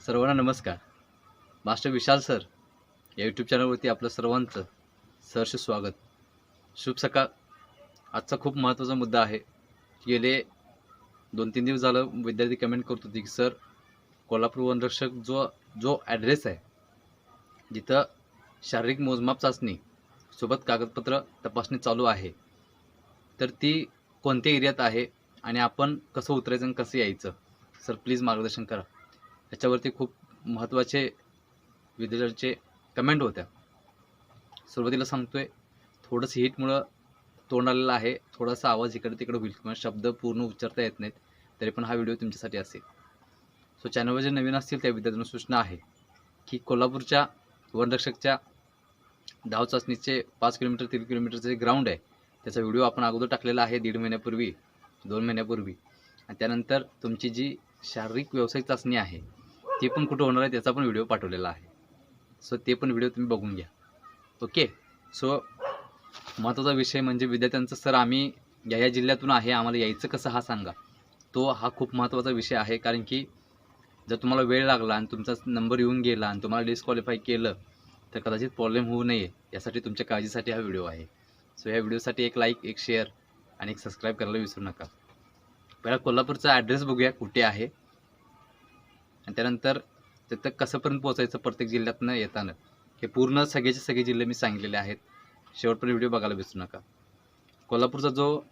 सर्वांना नमस्कार. Master Vishal sir या यूट्यूब चॅनलवरती आपलं सर्वांचं सहर्ष स्वागत. शुभ सकाळ. आजचा खूप महत्त्वाचा मुद्दा आहे. गेले दोन तीन दिवस झालं विद्यार्थी कमेंट करत होते की सर कोल्हापूर वनरक्षक जो जो ॲड्रेस आहे जिथं शारीरिक मोजमाप चाचणी सोबत कागदपत्र तपासणी चालू आहे तर ती कोणत्या एरियात आहे आणि आपण कसं उतरायचं आणि कसं यायचं? सर प्लीज मार्गदर्शन करा. याच्यावरती खूप महत्त्वाचे विद्यार्थ्यांचे कमेंट होत्या. सुरुवातीला सांगतोय थोडंसं हीटमुळं तोंड आलेलं आहे. थोडासा आवाज इकडे तिकडे होईल. किंवा शब्द पूर्ण उच्चारता येत नाहीत तरी पण हा व्हिडिओ तुमच्यासाठी असेल. सो चॅनलवर जे नवीन असतील त्या विद्यार्थ्यांना सूचना आहे की कोल्हापूरच्या वनरक्षकच्या धाव चाचणीचे पाच किलोमीटर तीन किलोमीटरचं जे ग्राउंड आहे त्याचा व्हिडिओ आपण अगोदर टाकलेला आहे दीड महिन्यापूर्वी दोन महिन्यापूर्वी. आणि त्यानंतर तुमची जी शारीरिक व्यावसायिक चाचणी आहे ते पण कुठं होणार आहे त्याचा पण व्हिडिओ पाठवलेला आहे. सो ते पण व्हिडिओ तुम्ही बघून घ्या. ओके सो महत्त्वाचा विषय म्हणजे विद्यार्थ्यांचं सर आम्ही या या जिल्ह्यातून आहे आम्हाला यायचं कसं हा सांगा. तो हा खूप महत्त्वाचा विषय आहे कारण की जर तुम्हाला वेळ लागला आणि तुमचा नंबर येऊन गेला आणि तुम्हाला डिस्क्वालिफाय केलं तर कदाचित प्रॉब्लेम होऊ नये. यासाठी तुमच्या काळजीसाठी हा व्हिडिओ आहे. सो या व्हिडिओसाठी एक लाईक एक शेअर आणि एक सबस्क्राईब करायला विसरू नका. पहिला कोल्हापूरचा ॲड्रेस बघूया कुठे आहे? आणि त्यानंतर तिथं कसंपर्यंत पोहोचायचं प्रत्येक जिल्ह्यातनं येताना. हे पूर्ण सगळेचे सगळे जिल्हे मी सांगितलेले आहेत. शेवटपर्यंत व्हिडिओ बघायला विसरू नका. कोल्हापूरचा जो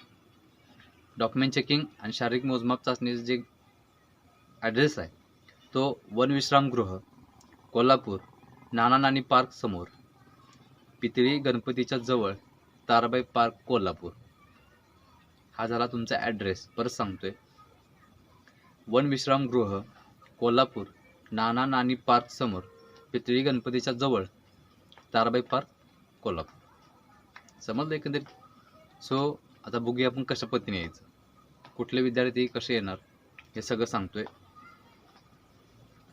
डॉक्युमेंट चेकिंग आणि शारीरिक मोजमाप चाचणीचं जे ॲड्रेस आहे तो वन विश्रामगृह कोल्हापूर नाना नानी पार्क समोर पितळी गणपतीच्या जवळ ताराबाई पार्क कोल्हापूर. हा झाला तुमचा ॲड्रेस परत सांगतोय. वन विश्रामगृह कोल्हापूर नाना नानी पार्क समोर पितळी गणपतीच्या जवळ ताराबाई पार्क कोल्हापूर. समजलं एकंदरीत? सो आता बघूया आपण कशा पद्धतीने यायचं. कुठले विद्यार्थी कसे येणार हे सगळं सांगतोय.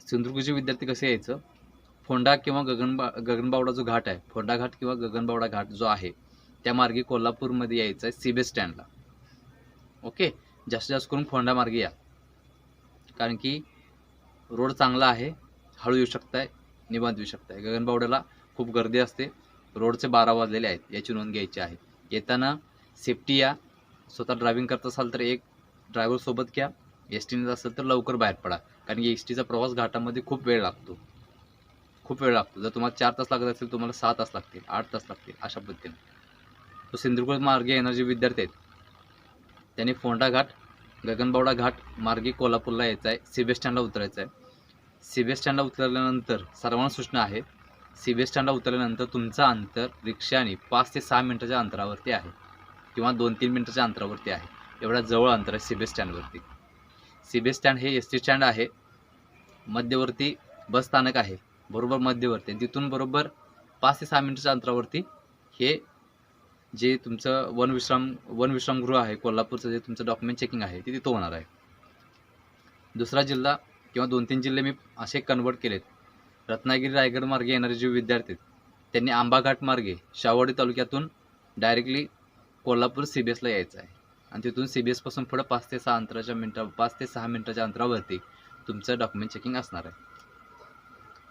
सिंधुदुर्गचे विद्यार्थी कसे यायचं? फोंडा किंवा गगनबा गगनबावडा जो घाट आहे फोंडा घाट किंवा गगनबावडा घाट जो आहे त्या मार्गे कोल्हापूरमध्ये यायचं आहे सी एस स्टँडला. ओके? जास्तीत जास्त करून फोंडा मार्गे या. कारण की रोड चांगला आहे हळू येऊ शकताय निवांत येऊ शकताय. गगनबावड्याला खूप गर्दी असते. रोडचे बारा वाजलेले आहेत याची नोंद घ्यायची आहे. येताना सेफ्टी या. स्वतः ड्रायव्हिंग करत असाल तर एक ड्रायव्हर सोबत घ्या. एस टीने असेल तर लवकर बाहेर पडा. कारण की एस टीचा प्रवास घाटामध्ये खूप वेळ लागतो. खूप वेळ लागतो. जर तुम्हाला चार तास लागत असेल तुम्हाला सहा तास लागतील आठ तास लागतील अशा पद्धतीने. तो सिंधुदुर्ग मार्गे येणारे जे विद्यार्थी आहेत त्यांनी फोंडा घाट गगनबावडा घाट मार्गे कोल्हापूरला यायचं आहे सी बी एस स्टँडला उतरायचं आहे सी बी एस स्टँडला उतरल्यानंतर सर्वांना सूचना आहे. सी बी एस स्टँडला उतरल्यानंतर तुमचं अंतर रिक्षाने पाच ते सहा मिनटाच्या अंतरावरती आहे किंवा दोन तीन मिनटाच्या अंतरावरती आहे. एवढा जवळ अंतर आहे सी बी एस स्टँडवरती सी बी एस स्टँड हे एस टी स्टँड आहे. मध्यवर्ती बस स्थानक आहे. बरोबर मध्यवर्ती. आणि तिथून बरोबर पाच ते सहा मिनिटाच्या अंतरावरती हे जे तुमचं वन विश्राम वन विश्रामगृह आहे कोल्हापूरचं जे तुमचं डॉक्युमेंट चेकिंग आहे ते तिथं होणार आहे. दुसरा जिल्हा किंवा दोन तीन जिल्हे मी असे कन्वर्ट केलेत. रत्नागिरी रायगड मार्गे येणारे जे विद्यार्थी आहेत त्यांनी आंबाघाट मार्गे शावडी तालुक्यातून डायरेक्टली कोल्हापूर सी बी एसला यायचं आहे. आणि तिथून सी बी एसपासून पुढं पाच ते सहा अंतराच्या मिनटा पाच ते सहा मिनटाच्या अंतरावरती तुमचं डॉक्युमेंट चेकिंग असणार आहे.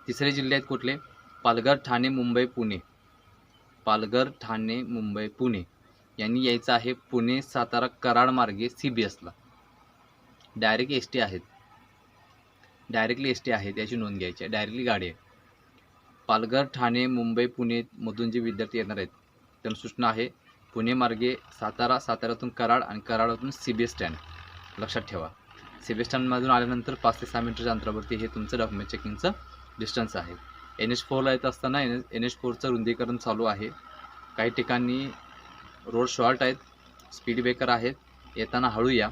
तिसरे जिल्हे आहेत कुठले? पालघर ठाणे मुंबई पुणे. पालघर ठाणे मुंबई पुणे. यांनी यायचं आहे पुणे सातारा कराड मार्गे सी बी एसला डायरेक्ट एस टी आहेत. डायरेक्टली एस टी आहेत याची नोंद घ्यायची आहे. डायरेक्टली गाडी आहे. पालघर ठाणे मुंबई पुणेमधून जे विद्यार्थी येणार आहेत त्यांना सूचना आहे पुणे मार्गे सातारा साताऱ्यातून कराड आणि कराडातून सी बी एस स्टँड लक्षात ठेवा. सी बी एस स्टँडमधून आल्यानंतर पाच ते सहा मिनिटाच्या अंतरावरती हे तुमचं डॉक्युमेंट चेकिंगचं डिस्टन्स आहे. एन एच फोरला येत असताना एन एन एच फोरचं रुंदीकरण चालू आहे. काही ठिकाणी रोड शॉर्ट आहेत स्पीड ब्रेकर आहेत. येताना हळू या.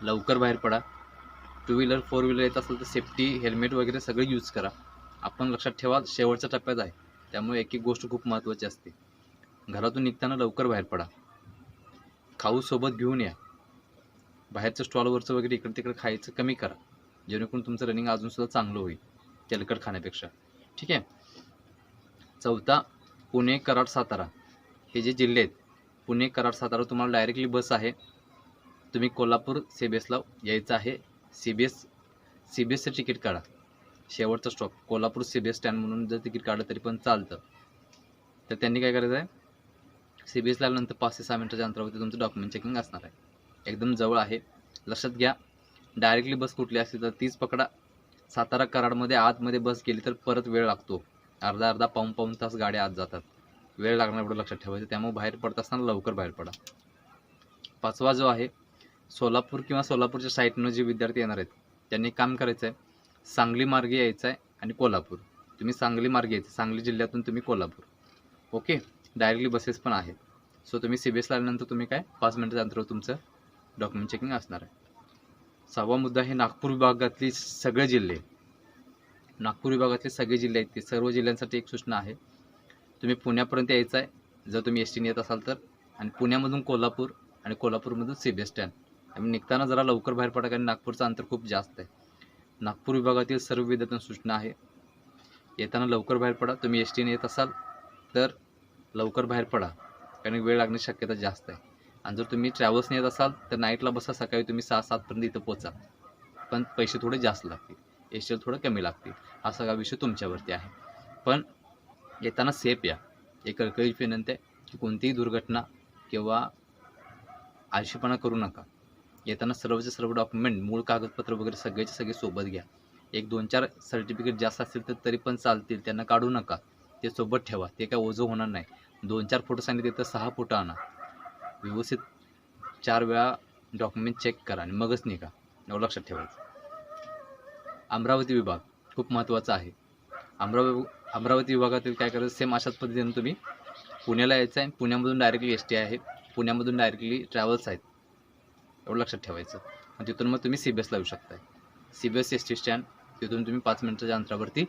लवकर बाहेर पडा. टू व्हीलर फोर व्हीलर येत असेल तर सेफ्टी हेल्मेट वगैरे सगळं यूज करा. आपण लक्षात ठेवा शेवटच्या टप्प्यात आहे. त्यामुळे एक एक गोष्ट खूप महत्त्वाची असते. घरातून निघताना लवकर बाहेर पडा. खाऊ सोबत घेऊन या. बाहेरचं स्टॉलवरचं वगैरे इकडे तिकडे खायचं कमी करा. जेणेकरून तुमचं रनिंग अजूनसुद्धा चांगलं होईल तेलकट खाण्यापेक्षा. ठीक आहे? चौथा पुणे कराड सातारा. हे जे जिल्हे आहेत पुणे कराड सातारा तुम्हाला डायरेक्टली बस आहे. तुम्ही कोल्हापूर सी यायचं आहे. C B S C B एसचं तिकीट काढा. शेवटचा stop Kolhapur C B S stand म्हणून जर तिकीट काढलं तरी पण चालतं. तर त्यांनी काय करायचं आहे? सी बी एस लागल्यानंतर पाच ते सहा मिनिटाच्या अंतरावरती तुमचं डॉक्युमेंट चेकिंग असणार आहे. एकदम जवळ आहे. लक्षात घ्या. डायरेक्टली बस कुठली असली तर तीच पकडा. सातारा कराडमध्ये आतमध्ये बस गेली तर परत वेळ लागतो. अर्धा अर्धा पाऊन पाऊन तास गाड्या आत जातात. वेळ लागणार एवढं लक्षात ठेवायचं. त्यामुळे बाहेर पडत असताना लवकर बाहेर पडा. पाचवा जो आहे सोलापूर किंवा सोलापूरच्या साईडनं जे विद्यार्थी येणार आहेत त्यांनी काम करायचं आहे सांगली मार्गे यायचं आहे आणि कोल्हापूर. तुम्ही सांगली मार्गे यायचं सांगली जिल्ह्यातून तुम्ही कोल्हापूर. ओके? डायरेक्टली बसेस पण आहेत. सो तुम्ही सी बी एसला आल्यानंतर तुम्ही काय? पाच मिनिटाच्या अंतरावर तुमचं डॉक्युमेंट चेकिंग असणार आहे. सहावा मुद्दा हे नागपूर विभागातली सगळे जिल्हे. नागपूर विभागातले सगळे जिल्हे आहेत ते. सर्व जिल्ह्यांसाठी एक सूचना आहे. तुम्ही पुण्यापर्यंत यायचं आहे जर तुम्ही एस टीने येत असाल तर. आणि पुण्यामधून कोल्हापूर आणि कोल्हापूरमधून सी बी एस स्टँड आणि निघताना जरा लवकर बाहेर पडा कारण नागपूरचं अंतर खूप जास्त आहे. नागपूर विभागातील सर्व विद्यार्थ्यांना सूचना आहे. येताना लवकर बाहेर पडा. तुम्ही एस टीने येत असाल तर लवकर बाहेर पडा कारण वेळ लागण्याची शक्यता जास्त आहे. आणि जर तुम्ही ट्रॅव्हल्सने येत असाल तर नाईटला बसा सकाळी तुम्ही सहा सातपर्यंत इथं पोचा. पण पैसे थोडे जास्त लागतील. एस थोडं कमी लागतील. हा सगळा विषय तुमच्यावरती आहे. पण येताना सेफ या. एक कळकळीची विनंती आहे की कोणतीही दुर्घटना किंवा आळशीपणा करू नका. येताना सर्वचे सर्व डॉक्युमेंट मूळ कागदपत्र वगैरे सगळेचे सगळे सोबत घ्या. एक दोन चार सर्टिफिकेट जास्त असतील तर तरी पण चालतील त्यांना काढू नका. ते सोबत ठेवा ते काय ओझं होणार नाही. दोन चार फोटो सांगितले तर सहा फोटो आणा. व्यवस्थित चार वेळा डॉक्युमेंट चेक करा आणि मगच निघा. एवढं लक्षात ठेवायचं. अमरावती विभाग खूप महत्त्वाचा आहे. अमराव अमरावती विभागातील काय करायचं सेम अशाच पद्धतीने तुम्ही पुण्याला यायचं आहे. पुण्यामधून डायरेक्टली एस टी आहे. पुण्यामधून डायरेक्टली ट्रॅव्हल्स आहेत. एवढं लक्षात ठेवायचं. आणि तिथून मग तुम्ही सी बी एसला येऊ शकताय. C B S S T stand तिथून तुम्ही पाच मिनिटाच्या अंतरावरती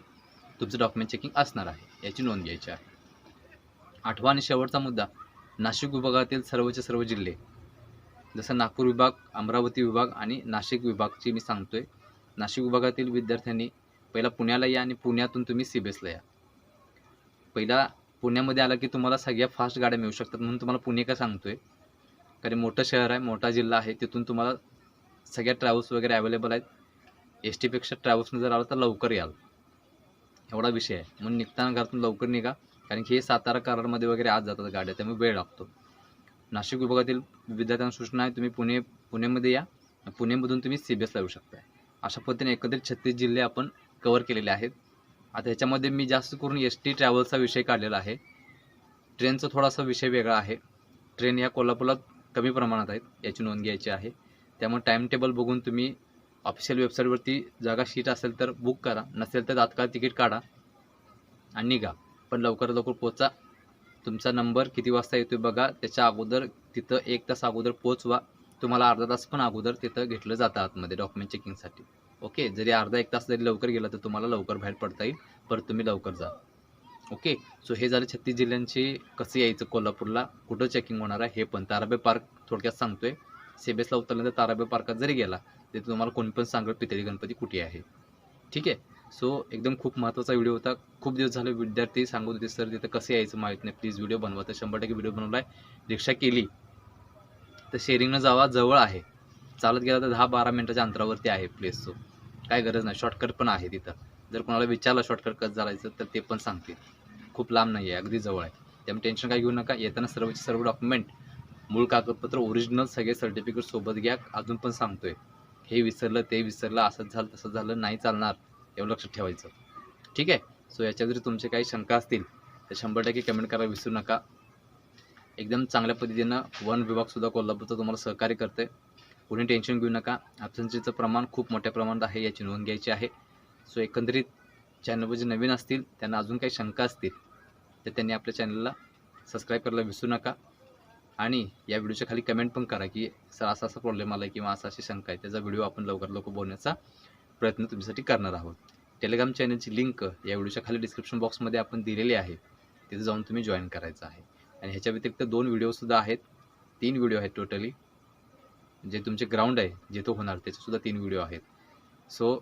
तुमचं डॉक्युमेंट चेकिंग असणार आहे याची नोंद घ्यायची आहे. आठवा आणि शेवटचा मुद्दा नाशिक विभागातील सर्वचे सर्व जिल्हे जसं नागपूर विभाग अमरावती विभाग आणि नाशिक विभागची मी सांगतोय नाशिक विभागातील विद्यार्थ्यांनी पहिला पुण्याला या आणि पुण्यातून तुम्ही सी बी एसला या. पहिला पुण्यामध्ये आला की तुम्हाला सगळ्या फास्ट गाड्या मिळू शकतात म्हणून तुम्हाला पुणे का सांगतोय? कारण मोठं शहर आहे मोठा जिल्हा आहे तिथून तुम्हाला सगळ्या ट्रॅव्हल्स वगैरे अवेलेबल आहेत. एस टीपेक्षा ट्रॅव्हल्सने जर आलं तर लवकर याल. एवढा विषय आहे. म्हणून निघताना घरातून लवकर निघा. कारण की हे सातारा कराडमध्ये वगैरे आज जातात गाड्या त्यामुळे वेळ लागतो. नाशिक विभागातील विद्यार्थ्यांना सूचना आहे तुम्ही पुणे पुण्यामध्ये या. पुणेमधून तुम्ही सी बी एसला येऊ शकता. अशा पद्धतीने एकत्रित छत्तीस जिल्हे आपण कवर केलेले आहेत. आता ह्याच्यामध्ये मी जास्त करून एस टी ट्रॅव्हल्सचा विषय काढलेला आहे. ट्रेनचा थोडासा विषय वेगळा आहे. ट्रेन या कोल्हापुरात कमी प्रमाणात आहेत याची नोंद घ्यायची आहे. त्यामुळे टाईम टेबल बघून तुम्ही ऑफिशियल वेबसाईटवरती जागा शीट असेल तर बुक करा नसेल तर तात्काळ तिकीट काढा आणि निघा. पण लवकरात लवकर पोचा तुमचा नंबर किती वाजता येतो बघा. त्याच्या अगोदर तिथं एक तास अगोदर पोचवा तुम्हाला अर्धा तास पण अगोदर तिथं घेतलं जातं आतमध्ये डॉक्युमेंट चेकिंगसाठी ओके जरी अर्धा एक तास जरी लवकर गेला तर तुम्हाला लवकर बाहेर पडता येईल. परत तुम्ही लवकर जा. ओके सो हे झालं छत्तीस जिल्ह्यांची कसं यायचं? कोल्हापूरला कुठं चेकिंग होणार आहे? हे पण ताराबाई पार्क थोडक्यात सांगतोय. सेबेसला उतरल्यानंतर ताराबाई पार्कात जरी गेला तरी तुम्हाला कोणी पण सांगेल पितळी गणपती कुठे आहे. ठीक आहे? सो एकदम खूप महत्त्वाचा व्हिडिओ होता. खूप दिवस झाले विद्यार्थी सांगत होते सर तिथं कसं यायचं माहीत नाही. प्लीज व्हिडिओ बनवा. तर शंभर टक्के व्हिडिओ बनवला आहे रिक्षा केली. तर शेअरिंगनं जावा जवळ आहे. चालत गेला तर दहा बारा मिनटाच्या अंतरावरती आहे प्लेस तो काय गरज नाही. शॉर्टकट पण आहे तिथं. जर कोणाला विचारलं शॉर्टकट कसं चालायचं तर ते पण सांगतील. खूप लांब नाही आहे अगदी जवळ आहे. त्यामुळे टेन्शन काय घेऊ नका. येताना सर्वचे सर्व डॉक्युमेंट मूळ कागदपत्र ओरिजिनल सगळे सर्टिफिकेट सोबत घ्या. अजून पण सांगतोय हे विसरलं ते विसरलं असंच झालं तसं झालं नाही चालणार एवढं लक्षात ठेवायचं. ठीक आहे? सो याच्यात जरी तुमचे काही शंका असतील तर शंभर टक्के कमेंट करायला विसरू नका. एकदम चांगल्या पद्धतीनं वन विभागसुद्धा कोल्हापूरचं तुम्हाला सहकार्य करते कुणी टेन्शन घेऊ नका. ॲब्सेन्सीचं प्रमाण खूप मोठ्या प्रमाणात आहे याची नोंद घ्यायची आहे. सो एकंदरीत चॅनलवर जे नवीन असतील त्यांना अजून काही शंका असतील तर त्यांनी आपल्या चॅनलला सबस्क्राईब करायला विसरू नका. आणि या व्हिडिओच्या खाली कमेंट पण करा की सर असा असा प्रॉब्लेम आला आहे किंवा असा अशी शंका आहे त्याचा व्हिडिओ आपण लवकर लवकर बोलण्याचा प्रयत्न तुमच्यासाठी करणार आहोत. टेलिग्राम चॅनलची लिंक या व्हिडिओच्या खाली डिस्क्रिप्शन बॉक्समध्ये आपण दिलेली आहे. तिथे जाऊन तुम्ही जॉईन करायचं आहे. आणि ह्याच्या व्यतिरिक्त दोन व्हिडिओसुद्धा आहेत. तीन व्हिडिओ आहेत टोटली जे तुमचे ग्राउंड आहे जिथं होणार त्याचेसुद्धा तीन व्हिडिओ आहेत. सो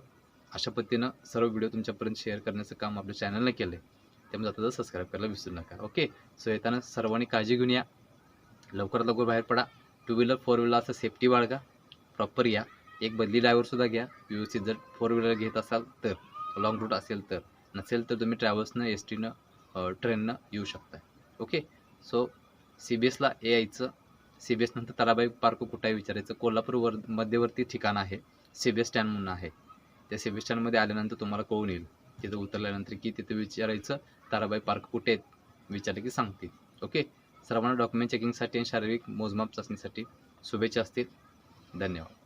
अशा पद्धतीनं सर्व व्हिडिओ तुमच्यापर्यंत शेअर करण्याचं काम आपल्या चॅनलने केलं आहे त्यामुळे आता सबस्क्राईब करायला विसरू नका. ओके सो येताना सर्वांनी काळजी घेऊन या. लवकरात लवकर बाहेर पडा. टू व्हीलर फोर व्हीलर असं सेफ्टी बाळगा. प्रॉपर या. एक बदली ड्रायव्हरसुद्धा घ्या. व्यवस्थित जर फोर व्हीलर घेत असाल तर लाँग रूट असेल तर. नसेल तर तुम्ही ट्रॅव्हल्सनं एस टीनं ट्रेननं येऊ शकता ओके सो सी बी एसला यायचं सी बी एसनंतर ताराबाई पार्क कुठं आहे विचारायचं? कोल्हापूर वर मध्यवर्ती ठिकाण आहे. सी बी एस स्टँड म्हणून आहे. त्या सेमिस्टरमध्ये आल्यानंतर तुम्हाला कळून येईल. तिथं उतरल्यानंतर की तिथं विचारायचं ताराबाई पार्क कुठे आहेत? विचारलं की सांगतील. ओके सर्वांना डॉक्युमेंट चेकिंगसाठी आणि शारीरिक मोजमाप चाचणीसाठी शुभेच्छा असतील. धन्यवाद.